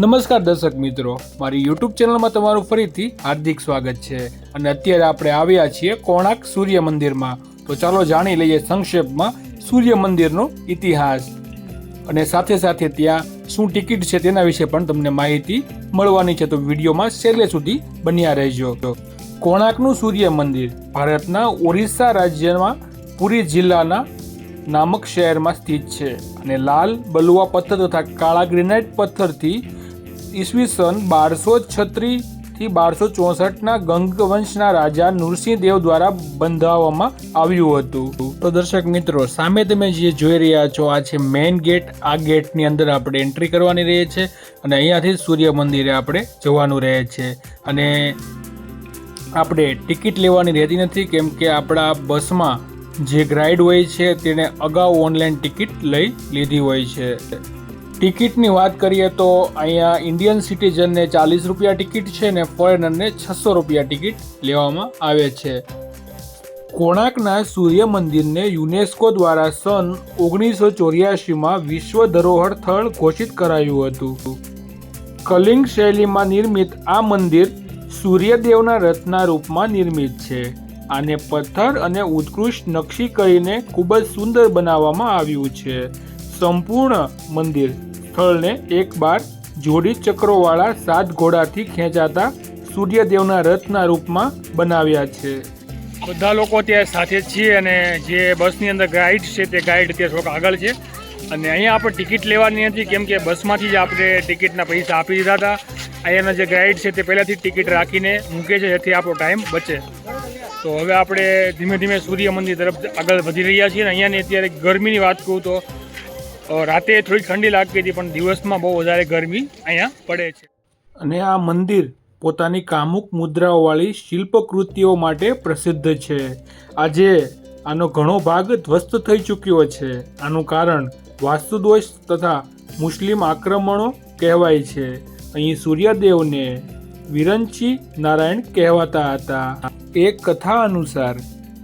નમસ્કાર દર્શક મિત્રો. મારી યુટ્યુબ ચેનલમાં તમારું ફરીથી હાર્દિક સ્વાગત છે. અને અત્યારે આપણે આવ્યા છીએ કોણાર્ક સૂર્ય મંદિરમાં. તો ચાલો જાણી લઈએ સંક્ષેપમાં સૂર્ય મંદિરનો ઇતિહાસ. અને સાથે સાથે ત્યાં શું ટિકિટ છે તેના વિશે પણ તમને માહિતી મળવાની છે. તો વિડીયોમાં છેલ્લે સુધી બન્યા રહેજો. કોણાર્કનું સૂર્ય મંદિર ભારતના ઓરિસ્સા રાજ્યમાં પુરી જિલ્લાના નામક શહેરમાં સ્થિત છે. અને લાલ બલુઆ પથ્થર તથા કાળા ગ્રેનાઇટ પથ્થરથી ઈસવીસન બારસો છત્રીસથી બારસો ચોસઠના ગંગવંશના રાજા નૃસિંહદેવ દ્વારા બંધાવવામાં આવ્યું હતું. તો દર્શક મિત્રો, સામે તમે જે જોઈ રહ્યા છો, આ છે મેઇન ગેટ આ ગેટની અંદર આપણે એન્ટ્રી કરવાની રહે છે અને અહીંયાથી સૂર્ય મંદિરે આપણે જવાનું રહે છે. અને આપણે ટિકિટ લેવાની રહેતી નથી, કેમ કે આપણા બસમાં જે ગ્રાઈડ હોય છે તેણે અગાઉ ઓનલાઈન ટિકિટ લઈ લીધી હોય છે. ટિકિટની વાત કરીએ તો અહીંયા ઇન્ડિયન સિટીઝનને ચાલીસ રૂપિયા ટિકિટ છે ને ફોરેનરને છસો રૂપિયા ટિકિટ લેવામાં આવે છે. કોણાર્કના સૂર્ય મંદિરને યુનેસ્કો દ્વારા સન ઓગણીસો ચોર્યાસીમાં વિશ્વ ધરોહર સ્થળ ઘોષિત કરાયું હતું. કલિંગ શૈલીમાં નિર્મિત આ મંદિર સૂર્યદેવના રથના રૂપમાં નિર્મિત છે. આને પથ્થર અને ઉત્કૃષ્ટ નકશી કરીને ખૂબ જ સુંદર બનાવવામાં આવ્યું છે. સંપૂર્ણ મંદિર સ્થળને એક બાર જોડી ચક્રોવાળા સાત ઘોડાથી ખેંચાતા સૂર્યદેવના રથના રૂપમાં બનાવ્યા છે. બધા લોકો ત્યાં સાથે છીએ અને જે બસની અંદર ગાઈડ છે તે ગાઈડ ત્યાં થોડોક આગળ છે. અને અહીંયા આપણે ટિકિટ લેવાની નથી કેમ કે બસમાંથી જ આપણે ટિકિટના પૈસા આપી દીધા હતા. અહીંયાના જે ગાઈડ છે તે પહેલાંથી ટિકિટ રાખીને મૂકે છે, જેથી આપણો ટાઈમ બચે. તો હવે આપણે ધીમે ધીમે સૂર્ય મંદિર તરફ આગળ વધી રહ્યા છીએ અને અહીંયાની અત્યારે ગરમીની વાત કહું તો રાતે થોડી ઠંડી લાગતી હતી, પણ દિવસમાં બહુ વધારે ગરમી અહીંયા પડે છે. અને આ મંદિર પોતાની કામુક મુદ્રાઓવાળી શિલ્પકૃતિઓ માટે પ્રસિદ્ધ છે. આજે આનો ઘણો ભાગ ધ્વસ્ત થઈ ચૂક્યો છે. આનું કારણ વાસ્તુદોષ તથા મુસ્લિમ આક્રમણો કહેવાય છે. અહીં સૂર્યદેવને વિરંચી નારાયણ કહેવાતા હતા. એક કથા અનુસાર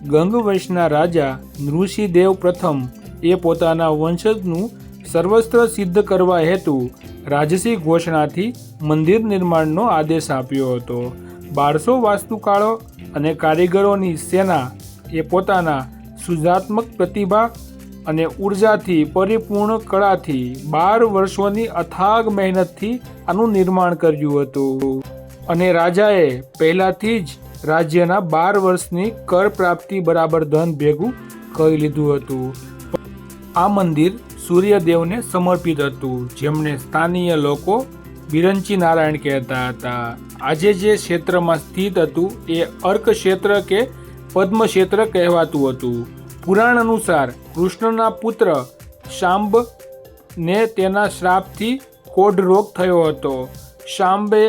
ગંગવંશના રાજા નૃષિદેવ પ્રથમ એ પોતાના વંશજનું સર્વસ્ત્ર સિદ્ધ કરવા હેતુ રાજસી ઘોષણાથી મંદિર નિર્માણનો આદેશ આપ્યો હતો. બારસો વાસ્તુકાળો અને કારીગરોની સેના એ પોતાના સૃજાત્મક પ્રતિભા અને ઉર્જાથી પરિપૂર્ણ કળાથી બાર વર્ષોની અથાગ મહેનતથી આનું નિર્માણ કર્યું હતું. અને રાજાએ પહેલાથી જ રાજ્યના બાર વર્ષની કર પ્રાપ્તિ બરાબર ધન ભેગું કરી લીધું હતું. આ મંદિર સૂર્યદેવને સમર્પિત હતું, જેમને સ્થાનીય લોકો બિરંચી નારાયણ કહેતા હતા. આજે જે ક્ષેત્રમાં સ્થિત હતું, એ અર્ક ક્ષેત્ર કે પદ્મ ક્ષેત્ર કહેવાતું હતું. પુરાણ અનુસાર, કૃષ્ણના પુત્ર શાંબ ને તેના શ્રાપથી કોઢ રોગ થયો હતો. શાંબે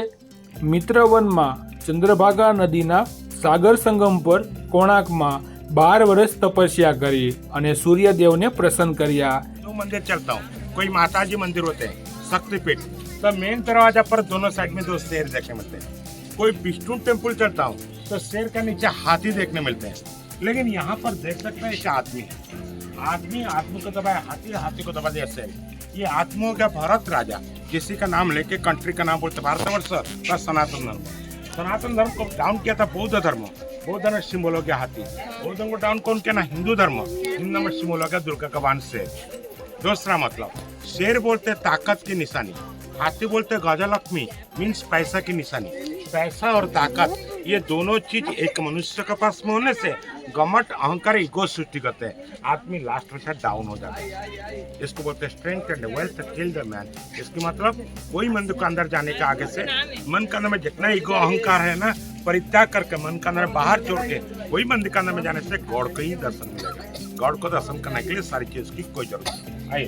મિત્રવનમાં ચંદ્રભાગા નદીના સાગર સંગમ પર કોણાર્કમાં બાર વર્ષ તપસ્યા કરી અને સૂર્યદેવને પ્રસન્ન કર્યા हिंदू मंदिर चलता हूँ कोई माता जी मंदिर होते हैं शक्तिपीठ तो मेन दरवाजा पर दोनों साइड में दो शेर देखने मिलते हैं कोई विष्णु टेम्पल चलता हूँ तो शेर का नीचे हाथी देखने मिलते हैं लेकिन यहाँ पर देख सकते हैं एक आदमी है आदमी आदमी को दबाया हाथी हाथी को दबा दिया शेर ये आत्माओं का भरत राजा किसी का नाम लेके कंट्री का नाम बोलते भारतवर्ष प्लस सनातन धर्म सनातन धर्म को डाउन किया था बौद्ध धर्म बौद्ध धर्म सिंबल हो गया हाथी बौद्ध धर्म को डाउन कौन किया ना हिंदू धर्म हिंदू में सिंबल हो गया दुर्गा का वाहन शेर दूसरा मतलब शेर बोलते ताकत की निशानी हाथी बोलते गजलक्ष्मी मीन्स पैसा की निशानी पैसा और ताकत ये दोनों चीज एक मनुष्य के पास में होने से गमट अहंकार ईगो सृष्टि करते हैं आदमी लास्ट में शायद डाउन हो जाता है इसको बोलते हैं strength and wealth kill the man इसकी मतलब कोई मंदिर के अंदर जाने के आगे से मन के अंदर में जितना ईगो अहंकार है ना परित्याग करके मन के अंदर बाहर छोड़ के वही मंदिर के अंदर में जाने से गौड़ का ही दर्शन मिलेगा गॉड को दर्शन करने के लिए सारी चीज़ की कोई ज़रूरत नहीं। आइए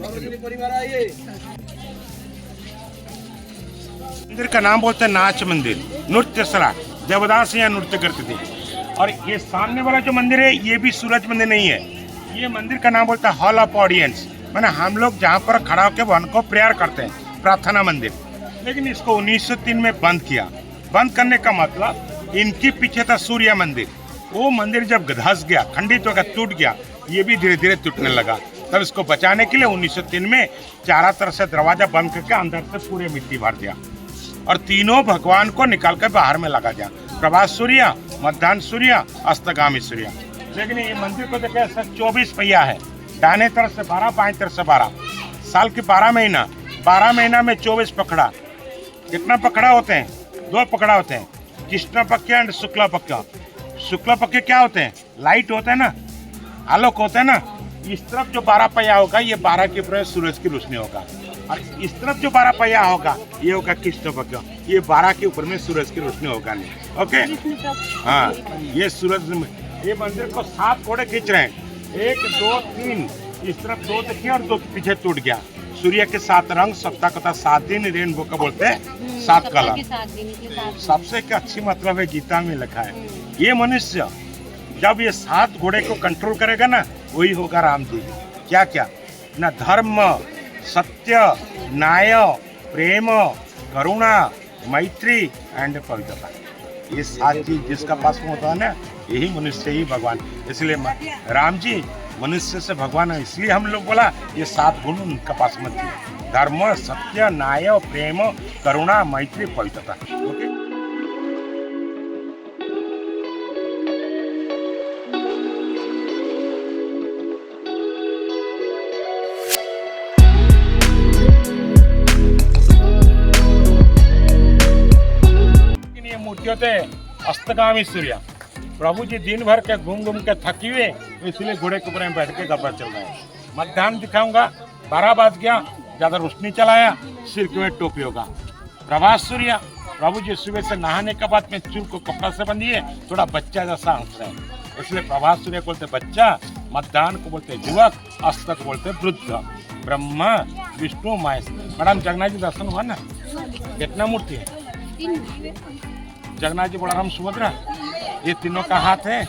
मंदिर का नाम बोलते हैं नाच मंदिर, नृत्य सरा। देवदास यहाँ नृत्य करते थे। और ये सामने वाला जो मंदिर है, ये भी सूरज मंदिर नहीं है। ये मंदिर का नाम बोलता है हॉल ऑफ़ ऑडियंस मैंने हम लोग जहाँ पर खड़ा होकर वन को प्रेयर करते हैं, प्रार्थना मंदिर। लेकिन इसको 1903 में बंद किया। बंद करने का मतलब इनके पीछे था सूर्य मंदिर। वो मंदिर जब धस गया, खंडित हो गया टूट गया, ये भी धीरे धीरे टूटने लगा। तब इसको बचाने के लिए 1903 में चारा तरफ़ से दरवाज़ा बंद करके अंदर से पूरे मिट्टी भर दिया। और तीनों भगवान को निकाल कर बाहर में लगा दिया। प्रभात सूर्य, मध्यान्ह सूर्य अस्तगामी सूर्य। लेकिन ये मंदिर को देखे सर चौबीस पहिया है। दाने तरफ़ से बारह बाएँ तरफ़ से बारह। साल के बारह महीना। बारह महीना में चौबीस पकड़ा। कितना पकड़ा होते हैं? दो पकड़ा होते हैं। कृष्ण पक्ष एंड शुक्ला पक्ष शुक्ला पक्ष क्या होते हैं? लाइट होते हैं ना? आलोक होता है ना? इस तरफ़ जो बारह पहिया होगा, ये बारह के ऊपर सूरज की रोशनी होगा। और इस तरफ़ जो बारह पहिया होगा, ये होगा कृष्ण पक्ष ये बारह के ऊपर में सूरज की रोशनी होगा। नहीं ओके हाँ ये सूरज ये मंदिर को सात घोड़े खींच रहे हैं। एक, दो, तीन। इस तरफ़ दो देखिए और दो पीछे टूट गया। सूर्य के सात रंग सप्ताह कथा सात दिन रेनबो का बोलते हैं सात कलर के साथ दिन के साथ सबसे अच्छी मतलब है गीता में लिखा है। ये मनुष्य जब ये सात घोड़े को कंट्रोल करेगा ना वही होगा राम जी क्या क्या ना धर्म सत्य न्याय प्रेम करुणा मैत्री एंड पवित्रता। ये सात चीज़ जिसका पास में होता है ना यही मनुष्य ही भगवान। इसलिए राम जी मनुष्य से भगवान है इसलिए हम लोग बोला ये सात गुण उनका पास में थी धर्म सत्य न्याय प्रेम करुणा मैत्री पवित्रता ओके लेकिन ये मूर्तियों थे अस्तगामी सूर्य प्रभु जी दिन भर के घूम घूम के थकी हुए इसलिए घोड़े के ऊपर में बैठ के गब्बर चल रहे हैं। मध्यान्ह दिखाऊँगा बारह बज गया ज़्यादा रोशनी चलाया सिर के में टोपी होगा। प्रभात सूर्य प्रभु जी सुबह से नहाने के बाद में चूल को कपड़ा से बंधिए थोड़ा बच्चा जैसा हंस रहे हैं। इसलिए प्रभात सूर्य को बोलते बच्चा मध्यान्ह को बोलते युवक अस्त को बोलते वृद्ध। ब्रह्मा विष्णु महेश। मैडम जगन्नाथ जी दर्शन हुआ ना? कितना मूर्ति है? जगन्नाथ जी बलराम सुभद्रा। ये तीनों का हाथ है?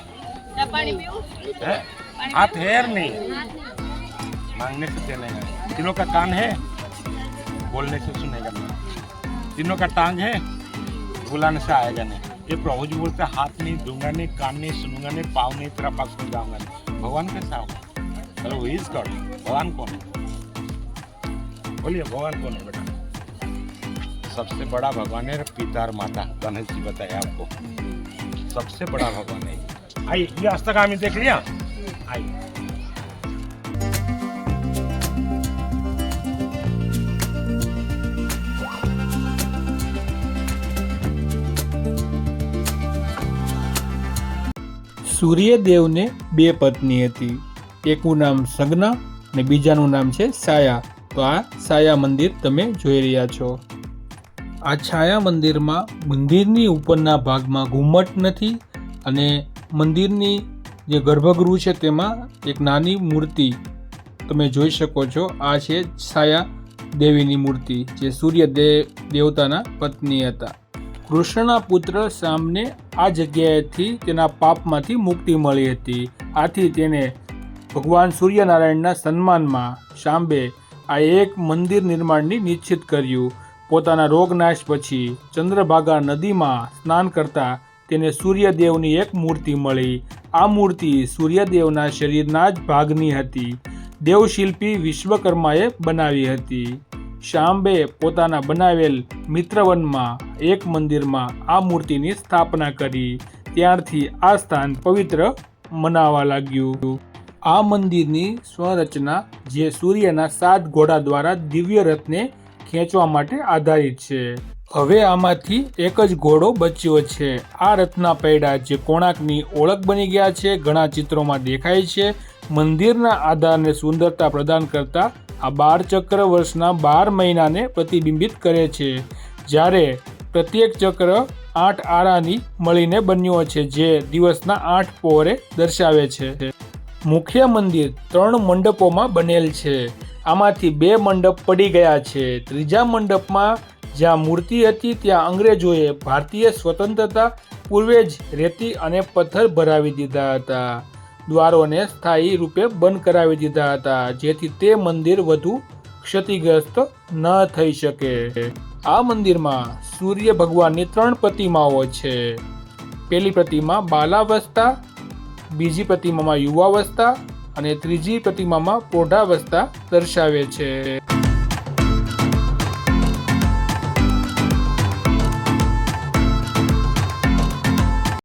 हाथ है या नहीं? मांगने से का तीनों का कान है बोलने से सुनेगा नहीं। तीनों का टांग है बुलाने से आएगा नहीं। ये प्रभु जी बोलते हाथ नहीं दूँगा नहीं कान नहीं सुनूँगा नहीं पाँव नहीं तेरा पास में जाऊँगा नहीं। भगवान कैसा होगा? चलो इज़ गॉड भगवान कौन है? बोलिए भगवान कौन है बेटा? सबसे बड़ा भगवान है पिता और माता। गणेश जी बताए आपको। सबसे बड़ा भगवान है आइए ये अस्तगामी देख लिया आइए સૂર્યદેવને બે પત્ની હતી એકનું નામ સગના અને બીજાનું નામ છે સાયા તો આ સાયા મંદિર તમે જોઈ રહ્યા છો આ છાયા મંદિરમાં મંદિરની ઉપરના ભાગમાં ઘુમ્મટ નથી અને મંદિરની જે ગર્ભગૃહ છે તેમાં એક નાની મૂર્તિ તમે જોઈ શકો છો. આ છે છાયા દેવીની મૂર્તિ જે સૂર્ય દેવતાના પત્ની હતા. કૃષ્ણના પુત્ર સામને આ જગ્યાએથી તેના પાપમાંથી મુક્તિ મળી હતી. આથી તેને ભગવાન સૂર્યનારાયણના સન્માનમાં શાંબે આ એક મંદિર નિર્માણની નિશ્ચિત કર્યું. પોતાના રોગનાશ પછી ચંદ્રભાગા નદીમાં સ્નાન કરતા તેને સૂર્યદેવની એક મૂર્તિ મળી. આ મૂર્તિ સૂર્યદેવના શરીરના જ ભાગની હતી. દેવશિલ્પી વિશ્વકર્માએ બનાવી હતી. શાંબે પોતાના બનાવેલ મિત્રવનમાં એક મંદિરમાં આ મૂર્તિની સ્થાપના કરી. ત્યારથી આ સ્થાન પવિત્ર મનાવા લાગ્યું. આ મંદિરની સ્વરચના જે સૂર્યના સાત ઘોડા દ્વારા દિવ્ય રથને ખેંચવા માટે આધારિત છે. હવે આમાંથી એક જ ઘોડો બચ્યો છે. આ રથના પૈડા જે કોણાકની ઓળખ બની ગયા છે, ઘણા ચિત્રોમાં દેખાય છે. મંદિરના આધારને સુંદરતા પ્રદાન કરતા આ બાર ચક્ર વર્ષના બાર મહિનાને પ્રતિબિંબિત કરે છે. જ્યારે પ્રત્યેક ચક્ર આઠ આરાની મળીને બન્યો છે, જે દિવસના આઠ પહોરે દર્શાવે છે. મુખ્ય મંદિર ત્રણ મંડપોમાં બનેલ છે. આમાંથી બે મંડપ પડી ગયા છે. ત્રીજા મંડપમાં જ્યાં મૂર્તિ હતી ત્યાં અંગ્રેજોએ ભારતીય સ્વતંત્રતા પૂર્વે જ રેતી અને પથ્થર ભરાવી દીધા હતા. દ્વારોને સ્થાયી રૂપે બંધ કરાવી દીધા હતા, જેથી તે મંદિર વધુ ક્ષતિગ્રસ્ત ન થઈ શકે. આ મંદિરમાં સૂર્ય ભગવાનની ત્રણ પ્રતિમાઓ છે. પેલી પ્રતિમા બાલાવસ્થા, બીજી પ્રતિમામાં યુવાવસ્થા અને ત્રીજી પ્રતિમામાં પોઢાવસ્થા દર્શાવે છે.